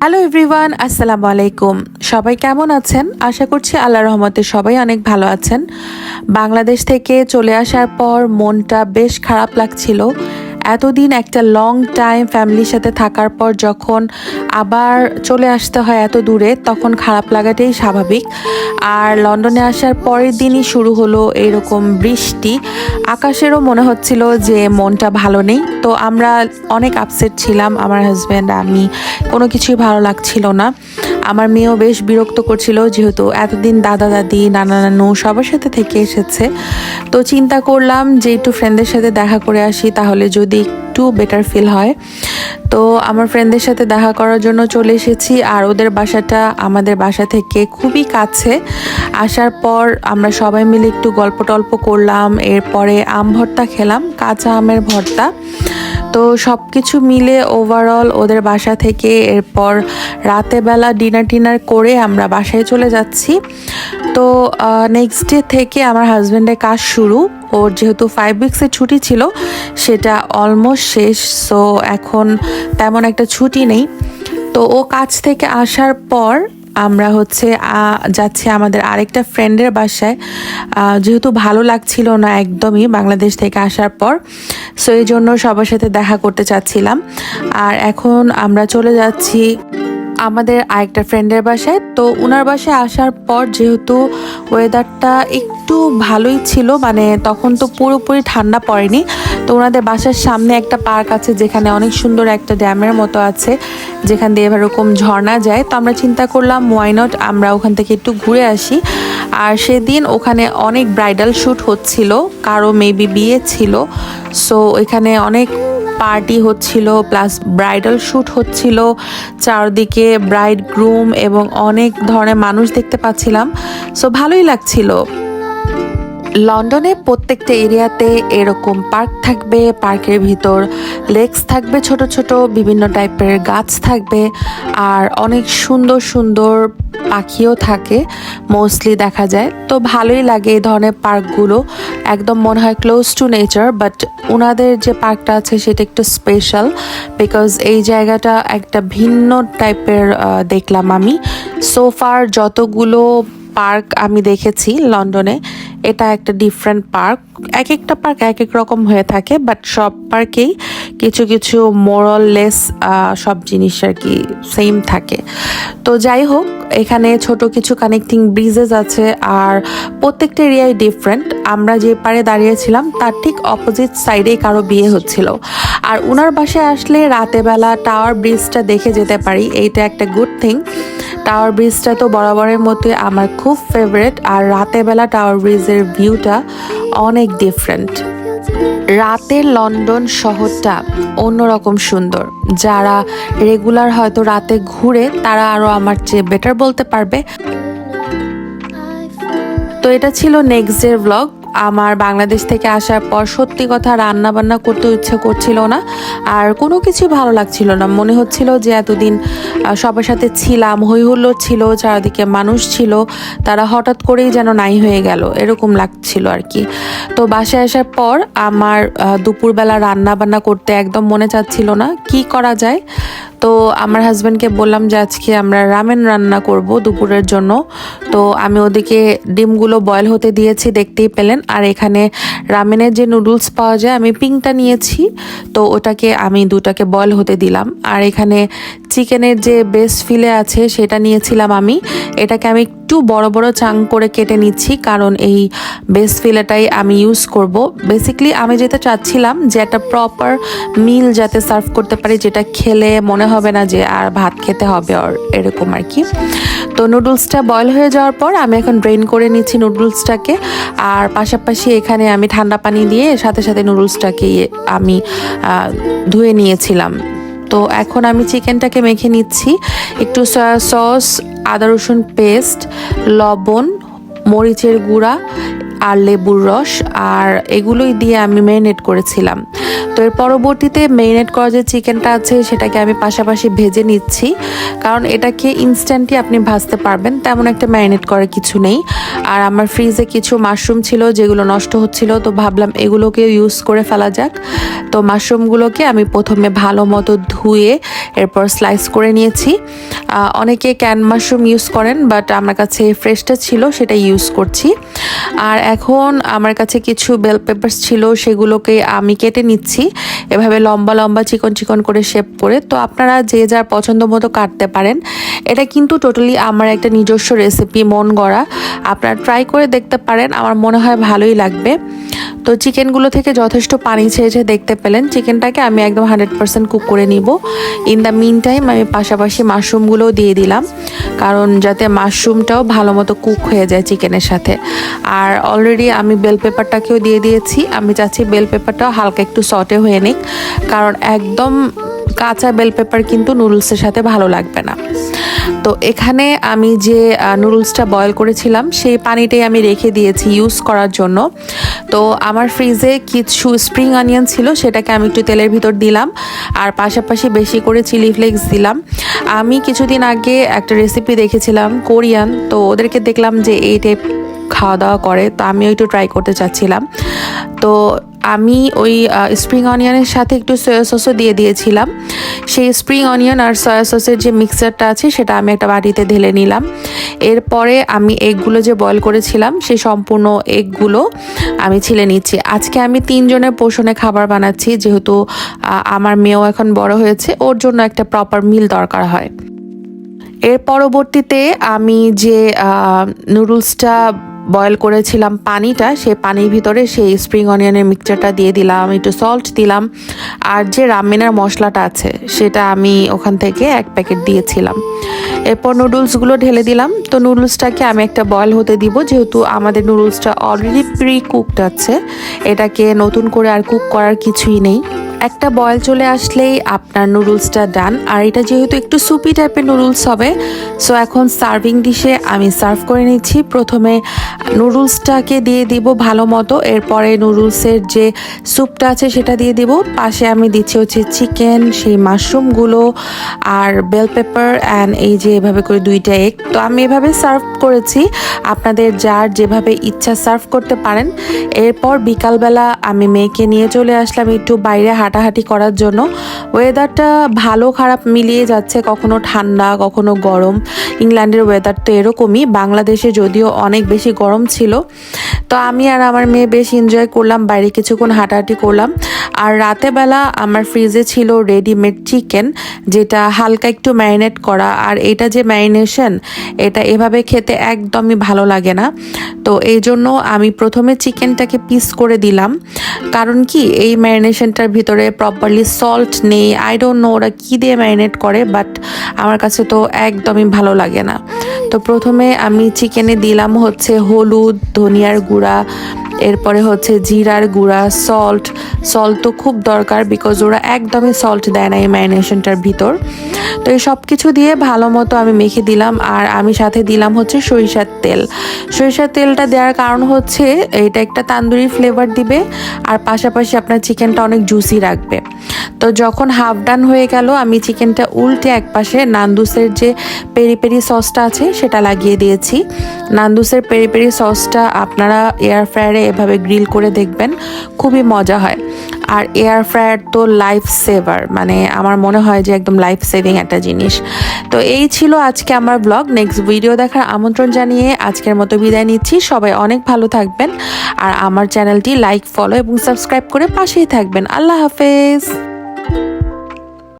Hello everyone আসসালামু আলাইকুম সবাই কেমন আছেন? আশা করছি আল্লাহ রহমতে সবাই অনেক ভালো আছেন। বাংলাদেশ থেকে চলে আসার পর মনটা বেশ খারাপ লাগছিল। এতদিন একটা লং টাইম ফ্যামিলির সাথে থাকার পর যখন আবার চলে আসতে হয় এত দূরে, তখন খারাপ লাগাটাই স্বাভাবিক। আর লন্ডনে আসার পরের দিনই শুরু হলো এরকম বৃষ্টি। আকাশেরও মনে হচ্ছিল যে মনটা ভালো নেই। তো আমরা অনেক আপসেট ছিলাম, আমার হাজব্যান্ড আমি, কোনো কিছুই ভালো লাগছিল না। আমার মেয়েও বেশ বিরক্ত করছিল, যেহেতু এতদিন দাদা, দাদি, নানা, নানু সবার সাথে থেকে এসেছে। তো চিন্তা করলাম যে একটু ফ্রেন্ডদের সাথে দেখা করে আসি, তাহলে যদি একটু বেটার ফিল হয়। তো আমার ফ্রেন্ডদের সাথে দেখা করার জন্য চলে এসেছি, আর ওদের বাসাটা আমাদের বাসা থেকে খুবই কাছে। আসার পর আমরা সবাই মিলে একটু গল্প টল্প করলাম, এরপরে আম ভর্তা খেলাম, কাঁচা আমের ভর্তা। তো সব কিছু মিলে ওভারঅল ওদের বাসা থেকে এরপর রাতে বেলা ডিনার টিনার করে আমরা বাসায় চলে যাচ্ছি। তো নেক্সট ডে থেকে আমার হাজব্যান্ডের কাজ শুরু। ওর যেহেতু ফাইভ উইক্সের ছুটি ছিল, সেটা অলমোস্ট শেষ সো এখন তেমন একটা ছুটি নেই। তো ও কাজ থেকে আসার পর আমরা হচ্ছে যাচ্ছি আমাদের আরেকটা ফ্রেন্ডের বাসায়। যেহেতু ভালো লাগছিল না একদমই বাংলাদেশ থেকে আসার পর সো এই জন্য সবার সাথে দেখা করতে চাচ্ছিলাম। আর এখন আমরা চলে যাচ্ছি আমাদের আরেকটা ফ্রেন্ডের বাসায়। তো ওনার বাসায় আসার পর যেহেতু ওয়েদারটা একটু ভালোই ছিল মানে তখন তো পুরোপুরি ঠান্ডা পড়েনি। তো ওনাদের বাসার সামনে একটা পার্ক আছে, যেখানে অনেক সুন্দর একটা ড্যামের মতো আছে, যেখান দিয়ে এরকম ঝর্ণা যায়। তো আমরা চিন্তা করলাম ওয়াইনট আমরা ওখান থেকে একটু ঘুরে আসি। আর সেদিন ওখানে অনেক ব্রাইডাল শ্যুট হচ্ছিল, কারও মেবি বিয়ে ছিল। সো এখানে অনেক পার্টি হচ্ছিল, প্লাস ব্রাইডাল শ্যুট হচ্ছিল, চারদিকে ব্রাইড গ্রুম এবং অনেক ধরনের মানুষ দেখতে পাচ্ছিলাম। সো ভালোই লাগছিল। লন্ডনে প্রত্যেকটা এরিয়াতে এরকম পার্ক থাকবে, পার্কের ভিতর লেকস থাকবে, ছোট ছোট, বিভিন্ন টাইপের গাছ থাকবে, আর অনেক সুন্দর সুন্দর পাখিও থাকে মোস্টলি দেখা যায়। তো ভালোই লাগে এই ধরনের পার্কগুলো। একদম মনে হয় ক্লোজ টু নেচার বাট ওনাদের যে পার্কটা আছে সেটা একটু স্পেশাল বিকজ এই জায়গাটা একটা ভিন্ন টাইপের দেখলাম আমি। সোফার যতগুলো পার্ক আমি দেখেছি লন্ডনে, এটা একটা ডিফারেন্ট পার্ক। এক একটা পার্ক এক এক রকম হয়ে থাকে বাট সব পার্কেই কিছু কিছু মোরাললেস সব জিনিস আর কি সেম থাকে। তো যাই হোক, এখানে ছোট কিছু কানেক্টিং ব্রিজেস আছে আর প্রত্যেকটা এরিয়ায় ডিফারেন্ট আমরা যে পারে দাঁড়িয়েছিলাম, তার ঠিক অপোজিট সাইডেই কারও বিয়ে হচ্ছিল। আর ওনার বাসায় আসলে রাতেবেলা টাওয়ার ব্রিজটা দেখে যেতে পারি, এইটা একটা গুড থিং টাওয়ার ব্রিজটা তো বরাবরের মতোই আমার খুব ফেভারেট আর রাতেবেলা টাওয়ার ব্রিজের ভিউটা অনেক ডিফারেন্ট রাতের লন্ডন শহরটা অন্যরকম সুন্দর। যারা রেগুলার হয়তো রাতে ঘুরে, তারা আরও আমার চেয়ে বেটার বলতে পারবে। তো এটা ছিল নেক্সট ডের ব্লগ আমার বাংলাদেশ থেকে আসার পর সত্যি কথা রান্না বান্না করতে ইচ্ছে করছিল না, আর কোনো কিছু ভালো লাগছিল না। মনে হচ্ছিল যে এতদিন সবার সাথে ছিলাম হই হুল্লোড় ছিল, চারদিকে মানুষ ছিল, তারা হঠাৎ করেই যেন নাই হয়ে গেল, এরকম লাগছিল আর কি। তো বাসায় আসার পর আমার দুপুরবেলা রান্না বান্না করতে একদম মনে চাচ্ছিল না, কি করা যায়? তো আমার হাজব্যান্ডকে বললাম যে আজকে আমরা রামেন রান্না করব দুপুরের জন্য। তো আমি ওদিকে ডিমগুলো বয়েল হতে দিয়েছি, দেখতেই পেলেন। আর এখানে রামেনের যে নুডলস পাওয়া যায়, আমি পিঙ্কটা নিয়েছি। তো ওটাকে আমি দুটাকে বয়েল হতে দিলাম। আর এখানে চিকেনের যে বেস্ট ফিলে আছে, সেটা নিয়েছিলাম আমি। এটাকে আমি একটু বড় বড় চাং করে কেটে নিচ্ছি, কারণ এই বেস্ট ফিলেটাই আমি ইউজ করব। বেসিকলি আমি যেটা চাচ্ছিলাম যে একটা প্রপার মিল যাতে সার্ভ করতে পারি, যেটা খেলে মনে হবে না যে আর ভাত খেতে হবে আর এরকম আর কি। তো নুডলসটা বয়ল হয়ে যাওয়ার পর আমি এখন ড্রেন করে নিচ্ছি নুডলসটাকে আর পাশাপাশি এখানে আমি ঠান্ডা পানি দিয়ে সাথে সাথে নুডলসটাকে আমি ধুয়ে নিয়েছিলাম। তো এখন আমি চিকেনটাকে মেখে নিচ্ছি। একটু সয়া সস আদা রসুন পেস্ট লবণ, মরিচের গুঁড়া আর লেবুর রস আর এগুলোই দিয়ে আমি ম্যারিনেট করেছিলাম। তো এর পরবর্তীতে ম্যারিনেট করা যে চিকেনটা আছে সেটাকে আমি পাশাপাশি ভেজে নিচ্ছি। কারণ এটাকে ইনস্ট্যান্টই আপনি ভাজতে পারবেন, তেমন একটা ম্যারিনেট করার কিছু নেই। আর আমার ফ্রিজে কিছু মাশরুম ছিল যেগুলো নষ্ট হচ্ছিল, তো ভাবলাম এগুলোকে ইউজ করে ফেলা যাক। তো মাশরুমগুলোকে আমি প্রথমে ভালো মতো ধুয়ে এরপর স্লাইস করে নিয়েছি। অনেকে ক্যান মাশরুম ইউজ করেন বাট আমার কাছে ফ্রেশটা ছিল, সেটা ইউজ করছি। আর এখন আমার কাছে কিছু বেল পেপারস ছিল, সেগুলোকে আমি কেটে নিচ্ছি। এভাবে লম্বা লম্বা চিকন চিকন করে শেপ করে। তো আপনারা যে যার পছন্দ মতো কাটতে পারেন। এটা কিন্তু টোটালি আমার একটা নিজস্ব রেসিপি মন গড়া। আপনারা ট্রাই করে দেখতে পারেন। আমার মনে হয় ভালোই লাগবে। তো চিকেনগুলো থেকে যথেষ্ট পানি ছেড়েছে, দেখতে পেলেন। চিকেনটাকে আমি একদম হান্ড্রেড পার্সেন্ট কুক করে নিব। ইন দ্য মিন টাইম আমি পাশাপাশি মাশরুমগুলোও দিয়ে দিলাম, কারণ যাতে মাশরুমটাও ভালো মতো কুক হয়ে যায় চিকেনের সাথে। আর অলরেডি আমি বেল পেপারটাকেও দিয়ে দিয়েছি। আমি চাচ্ছি বেল পেপারটাও হালকা একটু সটে হয়ে নিক, কারণ একদম কাঁচা বেল পেপার কিন্তু নুডলসের সাথে ভালো লাগবে না। তো এখানে আমি যে নুডলসটা বয়েল করেছিলাম, সেই পানিটাই আমি রেখে দিয়েছি ইউজ করার জন্য। তো আমার ফ্রিজে কিছু স্প্রিং অনিয়ন ছিল, সেটাকে আমি একটু তেলের ভিতর দিলাম। আর পাশাপাশি বেশি করে চিলি ফ্লেক্স দিলাম। আমি কিছুদিন আগে একটা রেসিপি দেখেছিলাম, কোরিয়ান। তো ওদেরকে দেখলাম যে এই টাইপ খাওয়া দাওয়া করে, তো আমিও একটু ট্রাই করতে চাচ্ছিলাম। তো আমি ওই স্প্রিং অনিয়নের সাথে একটু সয়া সসও দিয়ে দিয়েছিলাম। সেই স্প্রিং অনিয়ন আর সয়া সসের যে মিক্সারটা আছে, সেটা আমি একটা বাটিতে ঢেলে নিলাম। এরপরে আমি এগগুলো যে বয়েল করেছিলাম, সেই সম্পূর্ণ এগগুলো আমি ছিলে নিচ্ছি। আজকে আমি তিনজনের পোষণে খাবার বানাচ্ছি, যেহেতু আমার মেয়েও এখন বড় হয়েছে, ওর জন্য একটা প্রপার মিল দরকার হয়। এর পরবর্তীতে আমি যে নুডলসটা বয়েল করেছিলাম পানিটা, সেই পানির ভিতরে সেই স্প্রিং অনিয়নের মিক্সচারটা দিয়ে দিলাম, একটু সল্ট দিলাম, আর যে রামেনের মশলাটা আছে, সেটা আমি ওখান থেকে এক প্যাকেট দিয়েছিলাম। এরপর নুডলসগুলো ঢেলে দিলাম, তো নুডলসটাকে আমি একটা বয়েল হতে দিব, যেহেতু আমাদের নুডলসটা অলরেডি প্রি কুকড আছে, এটাকে নতুন করে আর কুক করার কিছুই নেই। একটা বয়েল চলে আসলেই আপনার নুডলসটা ডান আর এটা যেহেতু একটু সুপি টাইপের নুডলস হবে সো এখন সার্ভিং ডিশে আমি সার্ভ করে নিচ্ছি। প্রথমে নুডলসটাকে দিয়ে দিব ভালো মতো, এরপরে নুডলসের যে স্যুপটা আছে সেটা দিয়ে দিব। পাশে আমি দিচ্ছি হচ্ছে চিকেন সেই মাশরুমগুলো আর বেল পেপার অ্যান্ড এই যে এভাবে করে দুইটা এগ তো আমি এভাবে সার্ভ করেছি। আপনাদের যার যেভাবে ইচ্ছা সার্ভ করতে পারেন। এরপর বিকালবেলা আমি মেয়েকে নিয়ে চলে আসলাম একটু বাইরে হাঁটাহাঁটি করার জন্য। ওয়েদারটা ভালো, খারাপ মিলিয়ে যাচ্ছে, কখনো ঠান্ডা, কখনো গরম। ইংল্যান্ডের ওয়েদার তো এরকমই। বাংলাদেশে যদিও অনেক বেশি গরম ছিল। তো আমি আর আমার মেয়ে বেশ এনজয় করলাম, বাইরে কিছুক্ষণ হাঁটাহাঁটি করলাম। আর রাতে বেলা আমার ফ্রিজে ছিল রেডিমেড চিকেন যেটা হালকা একটু ম্যারিনেট করা। আর এটা যে ম্যারিনেশন এটা এভাবে খেতে একদমই ভালো লাগে না। তো এই জন্য আমি প্রথমে চিকেনটাকে পিস করে দিলাম। কারণ কি? এই ম্যারিনেশনটার ভিতরে প্রপারলি সল্ট নেই। আই ডোন্ট নো ওরা কী দিয়ে ম্যারিনেট করে বাট আমার কাছে তো একদমই ভালো লাগে না। তো প্রথমে আমি চিকেনে দিলাম হচ্ছে হলুদ, ধনিয়ার গুঁড়া, এরপরে হচ্ছে জিরার গুঁড়া সল্ট সল্ট তো খুব দরকার বিকজ ওরা একদমই সল্ট দেয় না এই ম্যারিনেশনটার ভিতর। তো এই সব কিছু দিয়ে ভালো মতো আমি মেখে দিলাম, আর আমি সাথে দিলাম হচ্ছে সরিষার তেল। সরিষার তেলটা দেওয়ার কারণ হচ্ছে এটা একটা তান্দুরি ফ্লেভার দিবে, আর পাশাপাশি আপনার চিকেনটা অনেক জুসি রাখবে। তো যখন হাফ ডান হয়ে গেল, আমি চিকেনটা উল্টে একপাশে নান্দুসের যে পেরি পেরি সসটা আছে, সেটা লাগিয়ে দিয়েছি। নান্দুসের পেরি পেরি সসটা আপনারা এয়ার ফ্রায়ারে এভাবে গ্রিল করে দেখবেন, খুবই মজা হয়। আর এয়ার ফ্রায়ার তো লাইফ সেভার মানে আমার মনে হয় যে একদম লাইফ সেভিং একটা জিনিস। তো এই ছিল আজকে আমার ব্লগ নেক্সট ভিডিও দেখার আমন্ত্রণ জানিয়ে আজকের মতো বিদায় নিচ্ছি। সবাই অনেক ভালো থাকবেন। আর আমার চ্যানেলটি লাইক ফলো এবং সাবস্ক্রাইব করে পাশেই থাকবেন। আল্লাহ হাফেজ।